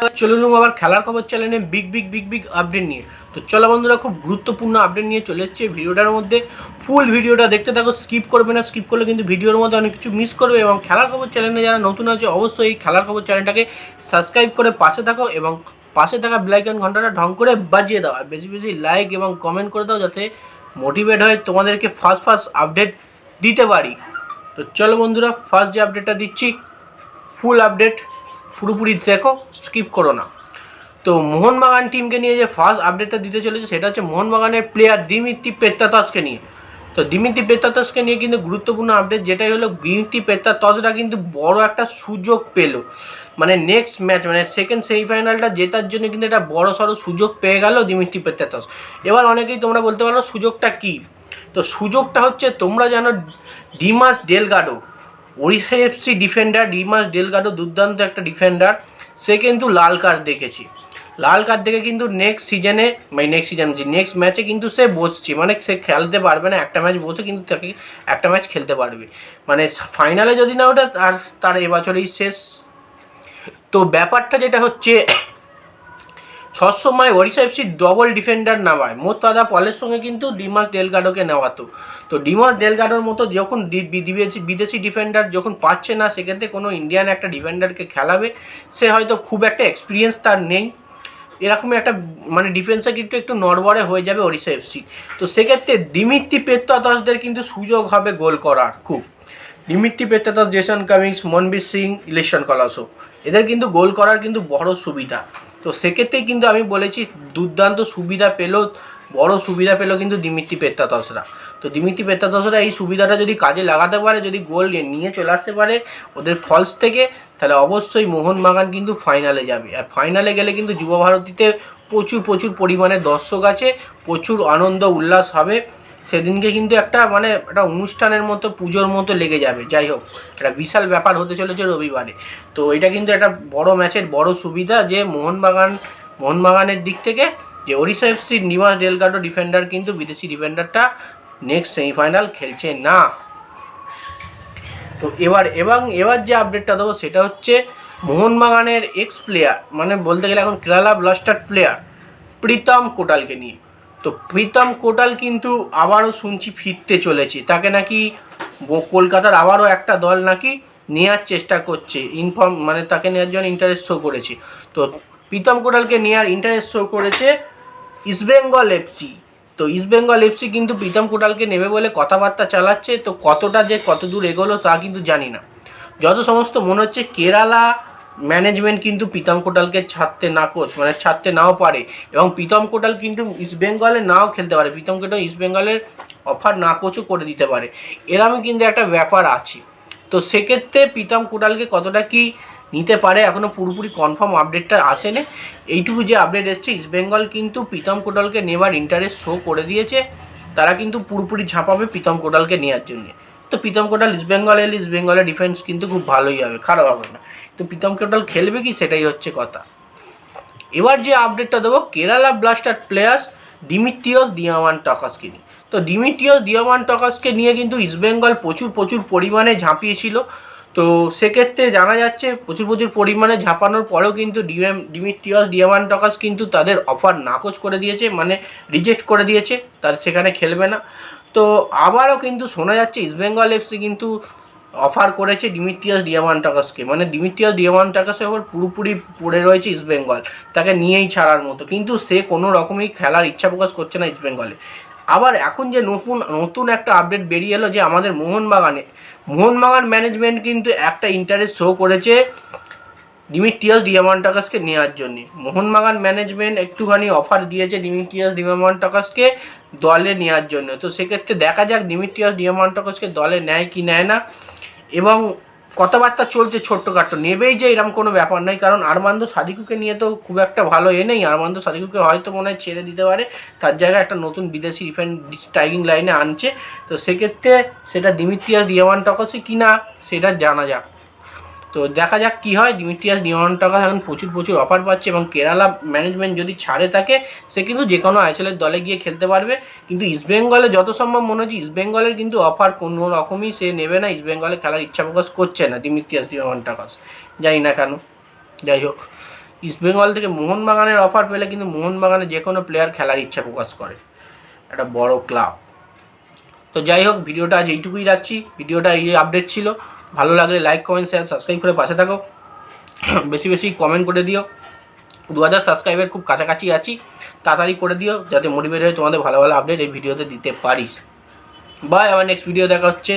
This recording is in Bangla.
চলুন আবার খেলার খবর চ্যানেলে big big big big update নিয়ে। তো চলো বন্ধুরা, খুব গুরুত্বপূর্ণ আপডেট নিয়ে চলে এসেছে। ভিডিওটার মধ্যে ফুল ভিডিওটা দেখতে থাকো স্কিপ করবে না স্কিপ করলে কিন্তু ভিডিওর মধ্যে অনেক কিছু মিস করবে এবং খেলার খবর চ্যানেলে যারা নতুন আছে, অবশ্যই এই খেলার খবর চ্যানেলটাকে সাবস্ক্রাইব করে পাশে থাকো এবং পাশে থাকা ব্লাইকন ঘন্টাটা ঢং করে বাজিয়ে দাও। আর বেশি বেশি লাইক এবং কমেন্ট করে দাও যাতে মোটিভেট হয় তোমাদেরকে ফার্স্ট ফার্স্ট আপডেট দিতে পারি। তো চলো বন্ধুরা ফার্স্ট যে আপডেটটা দিচ্ছি ফুল আপডেট পুরোপুরি দেখো স্কিপ করো না। তো মোহনবাগান টিমকে নিয়ে যে ফার্স্ট আপডেটটা দিতে চলেছে, সেটা হচ্ছে মোহনবাগানের প্লেয়ার দিমিত্রি পেত্তাতসকে নিয়ে। তো দিমিত্রি পেত্তাতসকে নিয়ে কিন্তু গুরুত্বপূর্ণ আপডেট যেটাই হলো দিমিত্রি পেত্তাতসরা কিন্তু বড় একটা সুযোগ পেল। মানে নেক্সট ম্যাচ মানে সেকেন্ড সেমিফাইনালটা জেতার জন্য কিন্তু একটা বড় সড়ো সুযোগ পেয়ে গেল দিমিত্রি পেত্তাতস। এবার অনেকেই তোমরা বলতে পারো সুযোগটা কী? তো সুযোগটা হচ্ছে তোমরা জানো Dimas Delgado. Odisha FC defender Dimas Delgado দুর্দান্ত একটা ডিফেন্ডার সে কিন্তু লাল কার্ড দেখেছি। লাল কার্ড দেখে কিন্তু নেক্সট সিজনে মানে নেক্সট সিজন নেক্সট ম্যাচে কিন্তু সে বসছে মানে সে খেলতে পারবে না, একটা ম্যাচ বসে কিন্তু তাকে একটা ম্যাচ খেলতে পারবে। মানে ফাইনালে যদি না ওটা তার তার এবছরেই শেষ। তো ব্যাপারটা যেটা হচ্ছে সবসময় ওড়িশা এফসি ডবল ডিফেন্ডার নামায়। মোত্তাদা পলের সঙ্গে কিন্তু ডিমাস ডেলগাডোকে নেওয়াতো। তো ডিমাস ডেলগাডোর মতো যখন বিদেশি ডিফেন্ডার যখন পাচ্ছে না, সেক্ষেত্রে কোনো ইন্ডিয়ান একটা ডিফেন্ডারকে খেলাবে। সে হয়তো খুব একটা এক্সপিরিয়েন্স তার নেই। এরকমই একটা মানে ডিফেন্সে কিন্তু একটু নড়বড়ে হয়ে যাবে ওড়িশা এফসি তো সেক্ষেত্রে দিমিত্রি পেত্তাদসদের কিন্তু সুযোগ হবে গোল করার খুব। Dimitri Petratos, Jason Cummings, Manvir Singh, election Colaco. এদের কিন্তু গোল করার কিন্তু বড় সুবিধা। তো সেক্ষেত্রে কিন্তু আমি বলেছি, দুর্দান্ত সুবিধা পেল, বড় সুবিধা পেল কিন্তু দিমিত্রি পেত্তাতসরা তো দিমিত্রি পেত্তাতসরা এই সুবিধাটা যদি কাজে লাগাতে পারে, যদি গোল নিয়ে চলে আসতে পারে ওদের ফলস থেকে, তাহলে অবশ্যই মোহনবাগান কিন্তু ফাইনালে যাবে। আর ফাইনালে গেলে কিন্তু যুব ভারতীতে প্রচুর প্রচুর পরিমাণে দর্শক আছে, প্রচুর আনন্দ, উল্লাস হবে। সেদিনকে কিন্তু একটা মানে একটা অনুষ্ঠানের মতো, পুজোর মতো লেগে যাবে, যাই হোক। একটা বিশাল ব্যাপার হতে চলেছে রবিবারে। তো এটা কিন্তু একটা বড় ম্যাচের বড় সুবিধা যে মোহনবাগান, মোহনবাগানের দিক থেকে যে ওড়িশা এফসির নিবাস ডেলগাডো ডিফেন্ডার কিন্তু বিদেশি ডিফেন্ডারটা নেক্সট সেমিফাইনাল খেলছে না। তো এবার, এবং এবার যে আপডেটটা দেবো সেটা হচ্ছে মোহনবাগানের এক্স প্লেয়ার মানে বলতে গেলে এখন কেরালা ব্লাস্টার প্লেয়ার প্রীতম কোটালকে নিয়ে। তো প্রীতম কোটাল কিন্তু আবারও শুনছি ফিরতে চলেছে। তাকে নাকি কলকাতার আবারও একটা দল নাকি নেওয়ার চেষ্টা করছে ইনফর্ম মানে তাকে নেওয়ার জন্য ইন্টারেস্ট শো করেছে। তো প্রীতম কোটালকে নেওয়ার ইন্টারেস্ট শো করেছে ইস্টবেঙ্গল এফসি তো ইস্টবেঙ্গল এফসি কিন্তু প্রীতম কোটালকে নেবে বলে কথাবার্তা চালাচ্ছে, তো কতটা যে কত দূর এগোলো তা কিন্তু জানি না। যত সমস্ত মনে হচ্ছে কেরালা ম্যানেজমেন্ট কিন্তু প্রীতম কোটালকে ছাড়তে না কোচ মানে ছাড়তে নাও পারে। এবং প্রীতম কোটাল কিন্তু ইস্টবেঙ্গলে নাও খেলতে পারে। প্রীতম কোটাল ইস্টবেঙ্গলের অফার না কোচও করে দিতে পারে। এরমই কিন্তু একটা ব্যাপার আছে। তো সেক্ষেত্রে প্রীতম কোটালকে কতটা কি নিতে পারে এখনও পুরোপুরি কনফার্ম আপডেটটা আসেনি। এইটুকু যে আপডেট এসছে ইস্টবেঙ্গল কিন্তু প্রীতম কোটালকে নেওয়ার ইন্টারেস্ট শো করে দিয়েছে। তারা কিন্তু পুরোপুরি ঝাঁপাবে প্রীতম কোটালকে নেওয়ার জন্য। তো প্রীতম কোটাল ইস্টবেঙ্গল এলে ইস্টবেঙ্গলের ডিফেন্স কিন্তু খুব ভালোই হবে, খারাপ হবে না। তো প্রীতম কোটাল খেলবে কি সেটাই হচ্ছে কথা। এবার যে আপডেটটা দেবো কেরালা ব্লাস্টার প্লেয়ার্স ডিমিট্রিয়স দিয়ামান টকাসকে নিয়ে। তো ডিমিট্রিয়স দিয়ামান টকাসকে নিয়ে কিন্তু ইস্টবেঙ্গল প্রচুর প্রচুর পরিমাণে ঝাঁপিয়েছিল। তো সেক্ষেত্রে জানা যাচ্ছে, প্রচুর প্রচুর পরিমাণে ঝাঁপানোর পরেও কিন্তু ডিএম ডিমিট্রিয়স ডিয়ামান টকাস কিন্তু তাদের অফার নাকচ করে দিয়েছে মানে রিজেক্ট করে দিয়েছে, তার সেখানে খেলবে না। তো আবারও কিন্তু শোনা যাচ্ছে ইস্টবেঙ্গল এফসি কিন্তু অফার করেছে ডিমিট্রিয়াস ডিয়ামান্টাকাসকে মানে ডিমিট্রিয়াস ডিয়ামান্টাকাসের ওপর পুরোপুরি পড়ে রয়েছে ইস্টবেঙ্গল তাকে নিয়েই ছাড়ার মতো। কিন্তু সে কোনো রকমই খেলার ইচ্ছা প্রকাশ করছে না ইস্টবেঙ্গলে আবার এখন যে নতুন নতুন একটা আপডেট বেরিয়ে এলো যে আমাদের মোহনবাগানে। মোহনবাগান ম্যানেজমেন্ট কিন্তু একটা ইন্টারেস্ট শো করেছে ডিমিট্রিয়াস ডিয়ামান্টাকাসকে নেওয়ার জন্য। মোহনবাগান ম্যানেজমেন্ট একটুখানি অফার দিয়েছে ডিমিট্রিয়াস ডিয়ামান্টাকাসকে দলে নেওয়ার জন্য। তো সেক্ষেত্রে দেখা যাক ডিমিট্রিয়াস ডিয়ামান্টাকাসকে দলে নেয় কি নেয় না। এবং কথাবার্তা চলছে ছোট্টখাট্টো। নেবেই যে এরকম কোনো ব্যাপার নয়, কারণ আরমান্দ সাদিকুকে নিয়ে তো খুব একটা ভালো এ নেই। আরমান্দ সাদিকুকে হয়তো মনে হয় ছেড়ে দিতে পারে। তার জায়গায় একটা নতুন বিদেশি ডিফেন্স স্ট্রাইকিং লাইনে আনছে। তো সেক্ষেত্রে সেটা দিমিত্রিয়াস ডিয়ামান্টাকাসে কি না সেটা জানা যাক। তো দেখা যাক কি হয়। ডিমিট্রিয়াস টাকা এখন প্রচুর প্রচুর অফার পাচ্ছে এবং কেরালা ম্যানেজমেন্ট যদি ছাড়ে থাকে সে কিন্তু যে কোনো আইএসএলের দলে গিয়ে খেলতে পারবে। কিন্তু ইস্টবেঙ্গলে যত সম্ভব মনে হচ্ছে ইস্টবেঙ্গলের কিন্তু অফার কোনো রকমই সে নেবে না। ইস্টবেঙ্গলে খেলার ইচ্ছা প্রকাশ করছে না ডিমিট্রিয়াস নিয়ন টাকা জানি না কেন। যাই হোক ইস্টবেঙ্গল থেকে মোহনবাগানের অফার পেলে কিন্তু মোহনবাগানে যে কোনো প্লেয়ার খেলার ইচ্ছা প্রকাশ করে। একটা বড় ক্লাব তো যাই হোক, ভিডিওটা আজ এইটুকুই রাখছি। ভিডিওটা এই আপডেট ছিল। ভালো লাগলে লাইক কমেন্ট শেয়ার সাবস্ক্রাইব করে পাশে থাকো। বেশি বেশি কমেন্ট করে দিও। দু হাজার সাবস্ক্রাইবের খুব কাছাকাছি আছি, তাড়াতাড়ি করে দিও, যাতে মোটিভেট হয়ে তোমাদের ভালো ভালো আপডেট এই ভিডিওতে দিতে পারিস। বাই আমার নেক্সট ভিডিও দেখা হচ্ছে।